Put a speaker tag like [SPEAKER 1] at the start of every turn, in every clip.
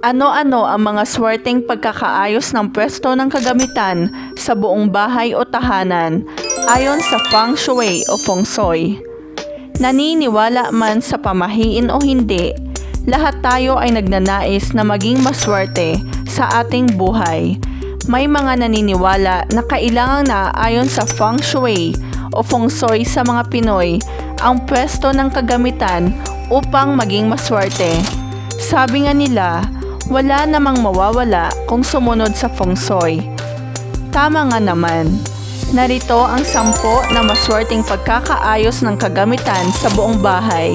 [SPEAKER 1] Ano-ano ang mga swerteng pagkakaayos ng pwesto ng kagamitan sa buong bahay o tahanan ayon sa Feng Shui o Feng Shui? Naniniwala man sa pamahiin o hindi, lahat tayo ay nagnanais na maging maswerte sa ating buhay. May mga naniniwala na kailangang na ayon sa Feng Shui o Feng Shui sa mga Pinoy ang pwesto ng kagamitan upang maging maswerte. Sabi nga nila, wala namang mawawala kung sumunod sa Feng Shui. Tama nga naman. Narito ang sampo na maswerteng pagkakaayos ng kagamitan sa buong bahay.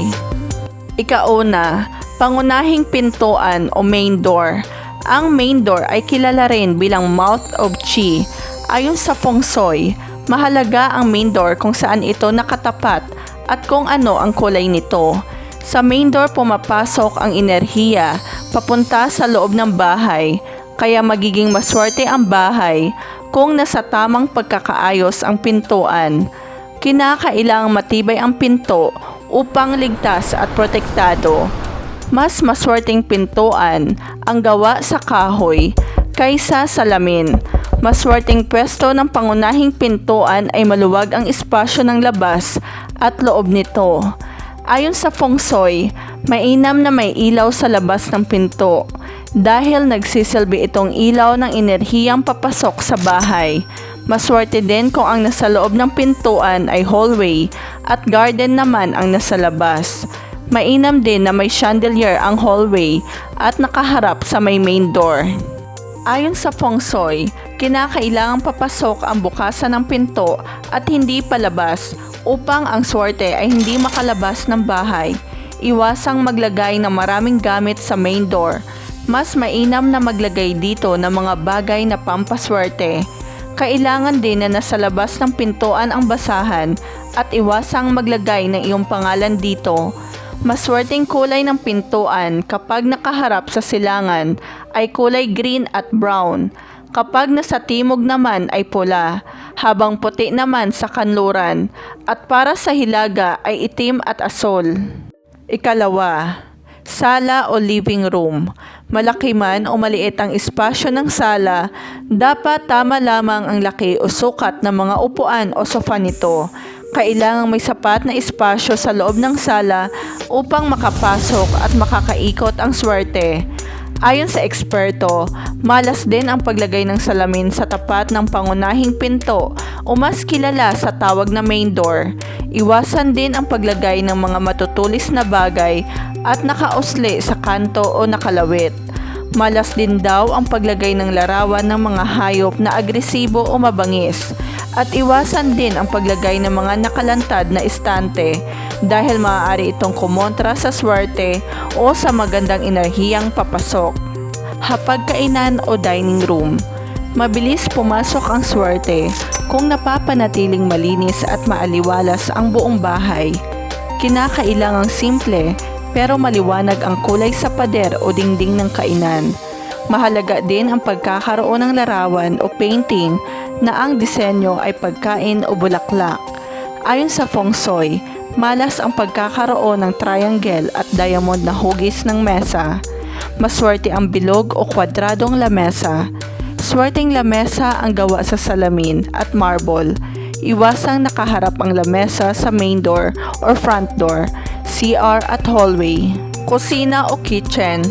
[SPEAKER 1] Ikauna, pangunahing pintuan o main door. Ang main door ay kilala rin bilang mouth of chi. Ayon sa Feng Shui, mahalaga ang main door kung saan ito nakatapat at kung ano ang kulay nito. Sa main door pumapasok ang enerhiya papunta sa loob ng bahay, kaya magiging maswerte ang bahay kung nasa tamang pagkakaayos ang pintuan. Kinakailangang matibay ang pinto upang ligtas at protektado. Mas maswerteng pintuan ang gawa sa kahoy kaysa salamin. Maswerteng pwesto ng pangunahing pintuan ay maluwag ang espasyo ng labas at loob nito. Ayon sa Feng Shui, mainam na may ilaw sa labas ng pinto dahil nagsisilbi itong ilaw ng enerhiyang papasok sa bahay. Maswerte din kung ang nasa loob ng pintuan ay hallway at garden naman ang nasa labas. Mainam din na may chandelier ang hallway at nakaharap sa may main door. Ayon sa Feng Shui, kinakailangang papasok ang bukasan ng pinto at hindi palabas upang ang swerte ay hindi makalabas ng bahay. Iwasang maglagay ng maraming gamit sa main door. Mas mainam na maglagay dito ng mga bagay na pampaswerte. Kailangan din na nasa labas ng pintuan ang basahan at iwasang maglagay ng iyong pangalan dito. Maswerteng kulay ng pintuan kapag nakaharap sa silangan ay kulay green at brown. Kapag nasa timog naman ay pula, habang puti naman sa kanluran, at para sa hilaga ay itim at asol. Ikalawa, sala o living room. Malaki man o maliit ang espasyo ng sala, dapat tama lamang ang laki o sukat ng mga upuan o sofa nito. Kailangang may sapat na espasyo sa loob ng sala upang makapasok at makakaikot ang swerte. Ayon sa eksperto, malas din ang paglagay ng salamin sa tapat ng pangunahing pinto o mas kilala sa tawag na main door. Iwasan din ang paglagay ng mga matutulis na bagay at nakausli sa kanto o nakalawit. Malas din daw ang paglagay ng larawan ng mga hayop na agresibo o mabangis at iwasan din ang paglagay ng mga nakalantad na istante dahil maaari itong kumontra sa swerte o sa magandang enerhiyang papasok. Hapagkainan o dining room. Mabilis pumasok ang swerte kung napapanatiling malinis at maaliwalas ang buong bahay. Kinakailangang simple pero maliwanag ang kulay sa pader o dingding ng kainan. Mahalaga din ang pagkakaroon ng larawan o painting na ang disenyo ay pagkain o bulaklak. Ayon sa Feng Shui, malas ang pagkakaroon ng triangle at diamond na hugis ng mesa. Maswerte ang bilog o kwadradong lamesa. Swerteng lamesa ang gawa sa salamin at marble. Iwasang nakaharap ang lamesa sa main door or front door, CR at hallway. Kusina o kitchen.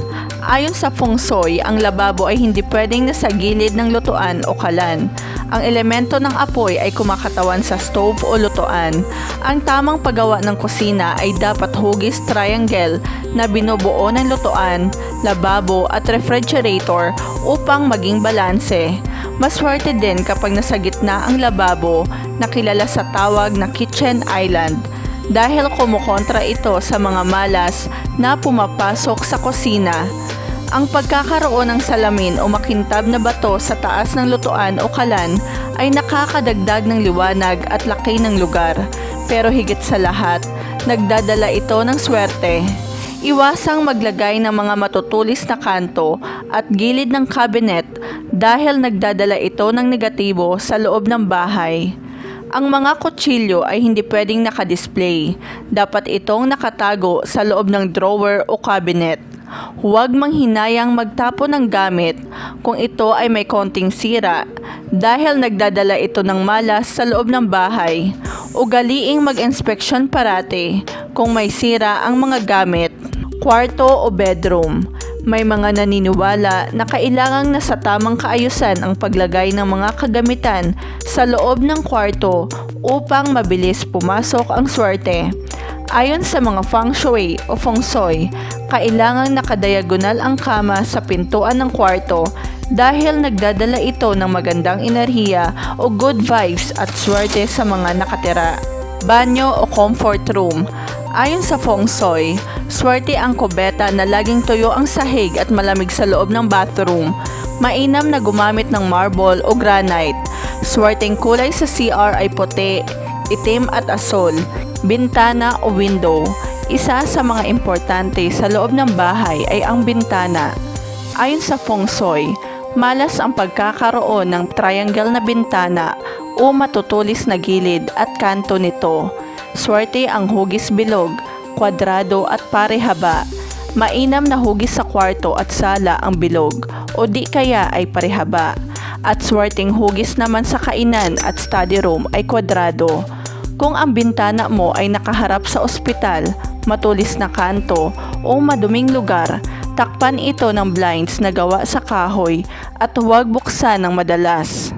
[SPEAKER 1] Ayon sa Feng Shui, ang lababo ay hindi pwedeng nasa gilid ng lutuan o kalan. Ang elemento ng apoy ay kumakatawan sa stove o lutuan. Ang tamang paggawa ng kusina ay dapat hugis triangle na binubuo ng lutuan, lababo at refrigerator upang maging balanse. Maswerte din kapag nasa gitna ang lababo na kilala sa tawag na kitchen island dahil kumukontra ito sa mga malas na pumapasok sa kusina. Ang pagkakaroon ng salamin o makintab na bato sa taas ng lutuan o kalan ay nakakadagdag ng liwanag at laki ng lugar. Pero higit sa lahat, nagdadala ito ng swerte. Iwasang maglagay ng mga matutulis na kanto at gilid ng cabinet dahil nagdadala ito ng negatibo sa loob ng bahay. Ang mga kutsilyo ay hindi pwedeng nakadisplay. Dapat itong nakatago sa loob ng drawer o cabinet. Huwag manghinayang magtapo ng gamit kung ito ay may konting sira dahil nagdadala ito ng malas sa loob ng bahay. Ugaliing mag-inspeksyon parate kung may sira ang mga gamit, kwarto o bedroom. May mga naniniwala na kailangang nasa tamang kaayusan ang paglagay ng mga kagamitan sa loob ng kwarto upang mabilis pumasok ang swerte. Ayon sa mga feng shui o feng shui, kailangang nakadiagonal ang kama sa pintuan ng kwarto dahil nagdadala ito ng magandang enerhiya o good vibes at swerte sa mga nakatira. Banyo o comfort room. Ayon sa feng shui, swerte ang kubeta na laging tuyo ang sahig at malamig sa loob ng bathroom. Mainam na gumamit ng marble o granite. Swerteng kulay sa CR ay puti, itim at asol, bintana o window. Isa sa mga importante sa loob ng bahay ay ang bintana. Ayon sa feng shui, malas ang pagkakaroon ng triangle na bintana o matutulis na gilid at kanto nito. Swerte ang hugis bilog, kwadrado at parehaba. Mainam na hugis sa kwarto at sala ang bilog o di kaya ay parehaba. At swerteng hugis naman sa kainan at study room ay kwadrado. Kung ang bintana mo ay nakaharap sa ospital, matulis na kanto o maduming lugar, takpan ito ng blinds na gawa sa kahoy at huwag buksan ng madalas.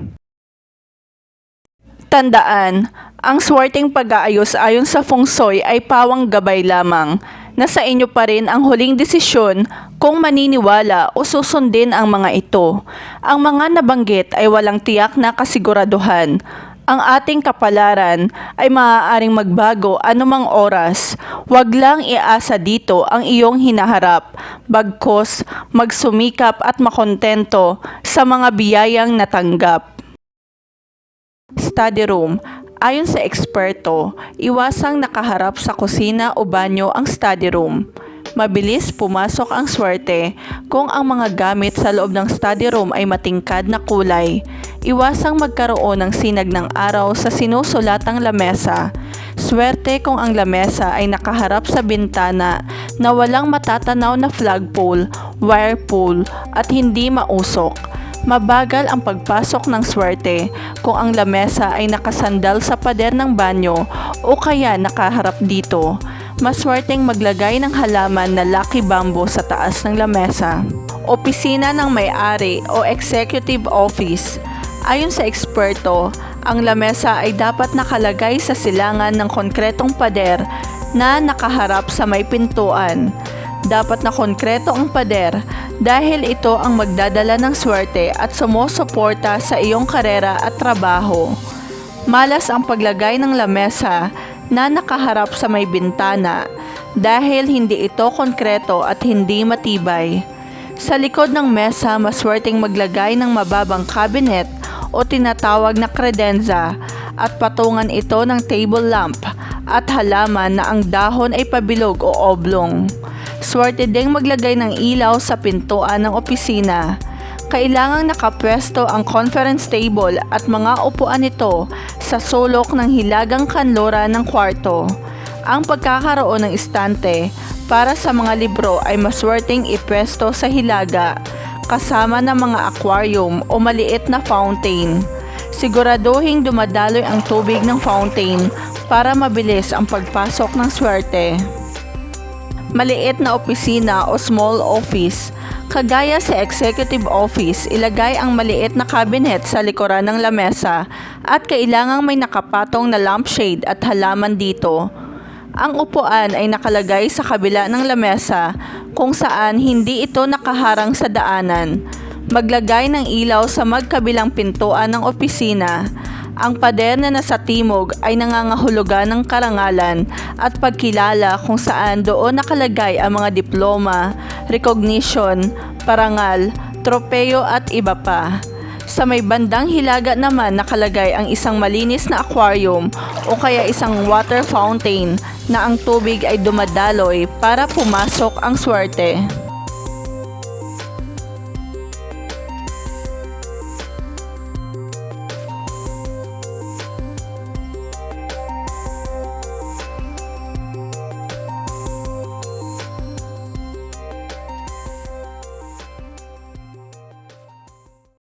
[SPEAKER 1] Tandaan, ang swerteng pag-aayos ayon sa feng shui ay pawang gabay lamang. Nasa inyo pa rin ang huling desisyon kung maniniwala o susundin ang mga ito. Ang mga nabanggit ay walang tiyak na kasiguraduhan. Ang ating kapalaran ay maaaring magbago anumang oras. Huwag lang iasa dito ang iyong hinaharap. Bagkos, magsumikap at makontento sa mga biyayang natanggap. Study room. Ayon sa eksperto, iwasang nakaharap sa kusina o banyo ang study room. Mabilis pumasok ang swerte kung ang mga gamit sa loob ng study room ay matingkad na kulay. Iwasang magkaroon ng sinag ng araw sa sinusulatang lamesa. Swerte kung ang lamesa ay nakaharap sa bintana na walang matatanaw na flagpole, wire pole at hindi mausok. Mabagal ang pagpasok ng swerte kung ang lamesa ay nakasandal sa pader ng banyo o kaya nakaharap dito. Maswerteng maglagay ng halaman na lucky bamboo sa taas ng lamesa. Opisina ng may-ari o executive office. Ayon sa eksperto, ang lamesa ay dapat nakalagay sa silangan ng konkretong pader na nakaharap sa may pintuan. Dapat na konkreto ang pader dahil ito ang magdadala ng swerte at sumusuporta sa iyong karera at trabaho. Malas ang paglagay ng lamesa na nakaharap sa may bintana dahil hindi ito konkreto at hindi matibay. Sa likod ng mesa, maswerteng maglagay ng mababang cabinet o tinatawag na kredenza at patungan ito ng table lamp at halaman na ang dahon ay pabilog o oblong. Swerte ding maglagay ng ilaw sa pintuan ng opisina. Kailangang nakapwesto ang conference table at mga upuan nito sa sulok ng hilagang kanlora ng kwarto. Ang pagkakaroon ng istante para sa mga libro ay maswerteng ipwesto sa hilaga kasama ng mga aquarium o maliit na fountain. Siguraduhing dumadaloy ang tubig ng fountain para mabilis ang pagpasok ng swerte maliit na opisina o small office. Kagaya sa executive office, ilagay ang maliit na cabinet sa likuran ng lamesa at kailangang may nakapatong na lampshade at halaman dito. Ang upuan ay nakalagay sa kabila ng lamesa kung saan hindi ito nakaharang sa daanan. Maglagay ng ilaw sa magkabilang pintuan ng opisina ang pader na nasa timog ay nangangahulugan ng karangalan at pagkilala kung saan doon nakalagay ang mga diploma, recognition, parangal, tropeyo at iba pa. Sa may bandang hilaga naman nakalagay ang isang malinis na aquarium o kaya isang water fountain na ang tubig ay dumadaloy para pumasok ang swerte.